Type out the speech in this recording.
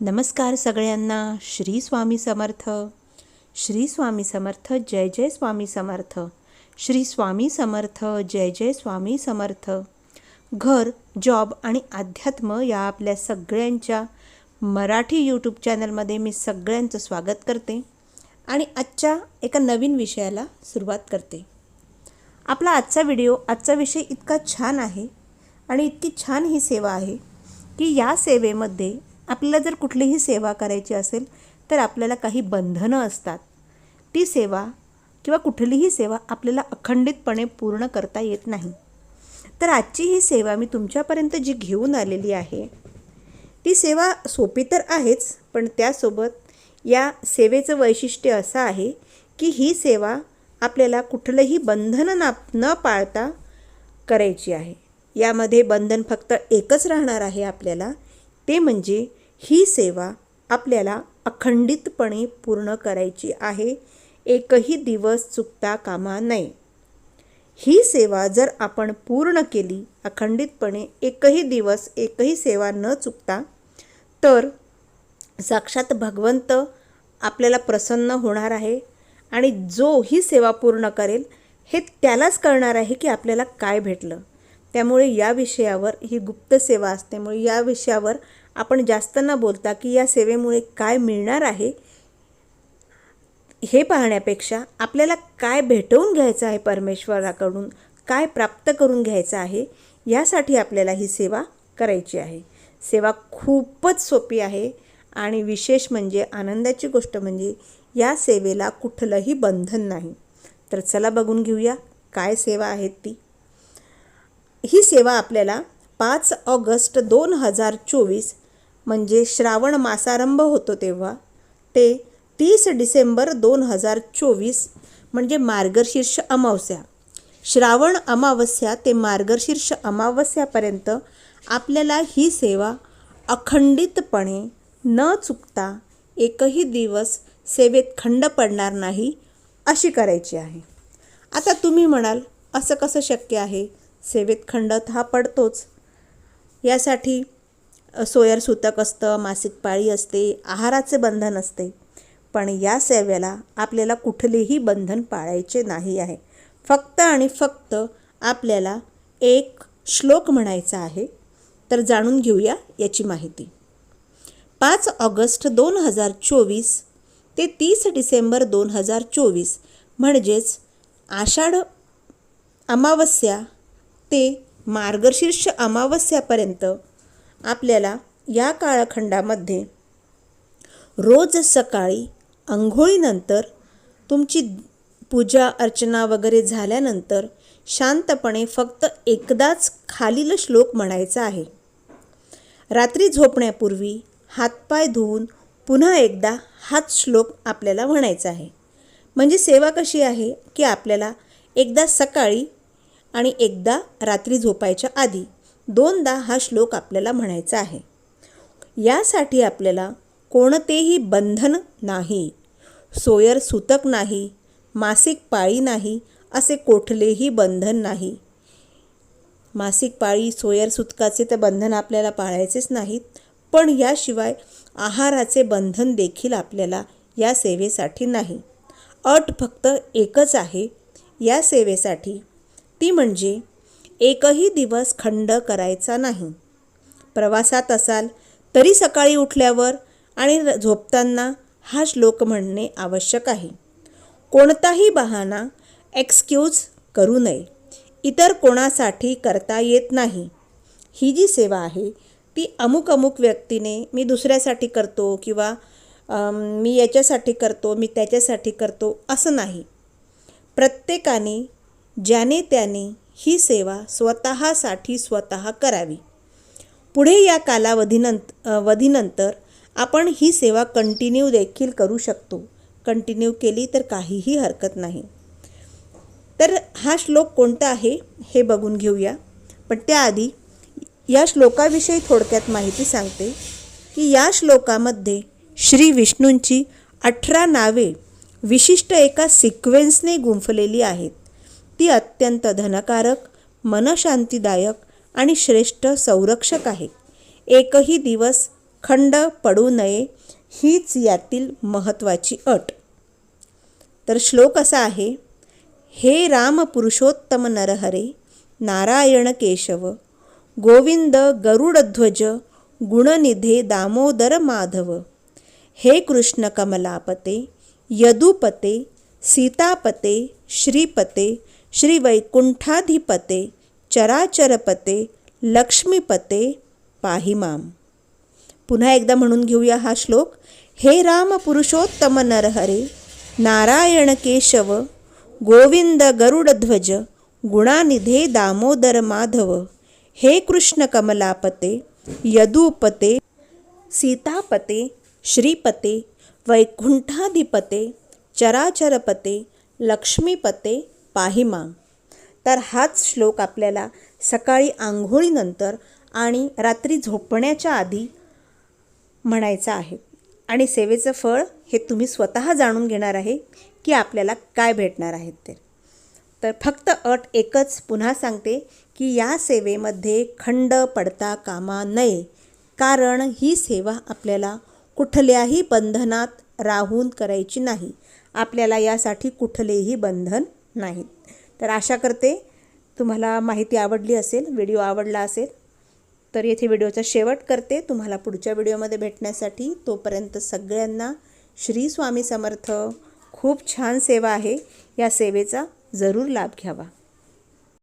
नमस्कार सगळ्यांना. श्री स्वामी समर्थ. श्री स्वामी समर्थ जय जय स्वामी समर्थ. श्री स्वामी समर्थ जय जय स्वामी समर्थ. घर जॉब आणि अध्यात्म या आपल्या सगळ्यांच्या मराठी यूट्यूब चॅनलमध्ये मी सगळ्यांचं स्वागत करते आणि आजच्या एका नवीन विषयाला सुरुवात करते. आपला आजचा व्हिडिओ आजचा विषय इतका छान आहे आणि इतकी छान ही सेवा आहे की या सेवेमध्ये आपल्याला जर कुठलीही सेवा करायची असेल तर आपल्याला काही बंधनं असतात. ती सेवा किंवा कुठलीही सेवा आपल्याला अखंडितपणे पूर्ण करता येत नाही. तर आजची ही सेवा मी तुमच्यापर्यंत जी घेऊन आलेली आहे ती सेवा सोपी तर आहेच पण त्यासोबत या सेवेचं वैशिष्ट्य असं आहे की ही सेवा आपल्याला कुठलंही बंधन ना न पाळता करायची आहे. यामध्ये बंधन फक्त एकच राहणार आहे आपल्याला ते म्हणजे ही सेवा आपल्याला अखंडितपणे पूर्ण करायची आहे. एकही दिवस चुकता कामा नये. ही सेवा जर आपण पूर्ण केली अखंडितपणे एकही दिवस एकही सेवा न चुकता तर साक्षात भगवंत आपल्याला प्रसन्न होणार आहे आणि जो ही सेवा पूर्ण करेल हे त्यालाच कळणार आहे की आपल्याला काय भेटलं. त्यामुळे या विषयावर ही गुप्त सेवा असल्यामुळे या विषयावर आपण जास्त न बोलता की या सेवेमुळे काय मिळणार आहे हे पाहण्यापेक्षा आपल्याला काय भेटवून घ्यायचं आहे परमेश्वराकडून काय प्राप्त करून घ्यायचं आहे यासाठी आपल्याला ही सेवा करायची आहे. सेवा खूपच सोपी आहे आणि विशेष म्हणजे आनंदाची गोष्ट म्हणजे या सेवेला कुठलंही बंधन नाही. तर चला बघून घेऊया काय सेवा आहेत ती. ही सेवा आपल्याला पाच ऑगस्ट दोन हजार चोवीस म्हणजे श्रावण मासारंभ होतो तेव्हा ते तीस डिसेंबर दोन हजार चोवीस म्हणजे मार्गशीर्ष अमावस्या. श्रावण अमावस्या ते मार्गशीर्ष अमावस्यापर्यंत आपल्याला ही सेवा अखंडितपणे न चुकता एकही दिवस सेवेत खंड पडणार नाही अशी करायची आहे. आता तुम्ही म्हणाल असं कसं शक्य आहे? सेवेत खंड हा पडतोच. यासाठी सोयर सूतक असतं मासिक पाळी असते आहाराचे बंधन असते. पण या सेवेला आपल्याला कुठलेही बंधन पाळायचे नाही आहे. फक्त आणि फक्त आपल्याला एक श्लोक म्हणायचा आहे तर जाणून घेऊया याची माहिती. पाच ऑगस्ट दोन हजार चोवीस ते तीस डिसेंबर दोन हजार चोवीस म्हणजेच आषाढ अमावस्या ते मार्गशीर्ष अमावस्यापर्यंत आपल्याला या काळखंडामध्ये रोज सकाळी आंघोळीनंतर तुमची पूजा अर्चना वगैरे झाल्यानंतर शांतपणे फक्त एकदाच खालील श्लोक म्हणायचा आहे. रात्री झोपण्यापूर्वी हातपाय धुवून पुन्हा एकदा हाच श्लोक आपल्याला म्हणायचा आहे. म्हणजे सेवा कशी आहे? की आपल्याला एकदा सकाळी आणि एकदा रात्री झोपायच्या आधी दोनदा हा श्लोक आपल्याला म्हणायचा आहे. यासाठी आपल्याला कोणतेही बंधन नाही सोयर सुतक नाही मासिक पाळी नाही असे कुठलेही बंधन नाही. मासिक पाळी सोयर सुतकाचे तर बंधन आपल्याला पाळायचेच नाहीत पण याशिवाय आहाराचे बंधन देखील आपल्याला या सेवेसाठी नाही. अट फक्त एकच आहे. या सेवेसाठी ती म्हणजे एकही दिवस खंड करायचा नाही. प्रवासात असाल तरी सकाळी उठल्यावर आणि झोपताना हा श्लोक म्हणणे आवश्यक आहे. कोणताही बहाणा एक्सक्यूज करू नये. इतर कोणासाठी करता येत नाही. ही जी सेवा आहे ती अमुक अमुक व्यक्तीने मी दुसऱ्यासाठी करतो किंवा मी याच्यासाठी करतो मी त्याच्यासाठी करतो असं नाही. प्रत्येकाने ज्याने त्याने ही सेवा स्वतःसाठी स्वतः करावी. पुढे या कालावधीनंत वधीनंतर आपण ही सेवा कंटिन्यू देखील करू शकतो. कंटिन्यू केली तर काहीही हरकत नाही. तर हा श्लोक कोणता आहे हे बघून घेऊया. पण त्याआधी या श्लोकाविषयी थोडक्यात माहिती सांगते की या श्लोकामध्ये श्री विष्णूंची अठरा नावे विशिष्ट एका सिक्वेन्सने गुंफलेली आहेत. ती अत्यंत धनकारक मनशांतीदायक आणि श्रेष्ठ संरक्षक आहे. एकही दिवस खंड पडू नये हीच यातील महत्त्वाची अट. तर श्लोक असा आहे हे राम पुरुषोत्तम नरहरे नारायण केशव गोविंद गरुडध्वज गुणनिधे दामोदर माधव हे कृष्ण कमलापते यदुपते सीतापते श्रीपते श्री वैकुंठाधिपते चराचरपते लक्ष्मीपते पाहि माम. पुन्हा एकदा म्हणून घेऊया हा श्लोक. हे राम पुरुषोत्तम नरहरे नारायण केशव गोविंद गरुडध्वज गुणानिधे दामोदर माधव हे कृष्ण कमलापते यदुपते सीतापते श्रीपते वैकुंठाधिपते चराचरपते लक्ष्मीपते पाहिमा. तर हाच श्लोक आपल्याला सकाळी आंघोळीनंतर आणि रात्री झोपण्याच्या आधी म्हणायचा आहे. आणि सेवेचं फळ हे तुम्ही स्वतः जाणून घेणार आहे की आपल्याला काय भेटणार आहेत ते. तर फक्त अट एकच पुन्हा सांगते की या सेवेमध्ये खंड पडता कामा नये. कारण ही सेवा आपल्याला कुठल्याही बंधनात राहून करायची नाही. आपल्याला यासाठी कुठलेही बंधन नाहीत. तर आशा करते तुम्हाला माहिती आवडली असेल व्हिडिओ आवडला असेल तर येथे व्हिडिओचा शेवट करते. तुम्हाला पुढच्या व्हिडिओमध्ये भेटण्यासाठी तोपर्यंत सगळ्यांना श्री स्वामी समर्थ. खूप छान सेवा आहे. या सेवेचा जरूर लाभ घ्यावा.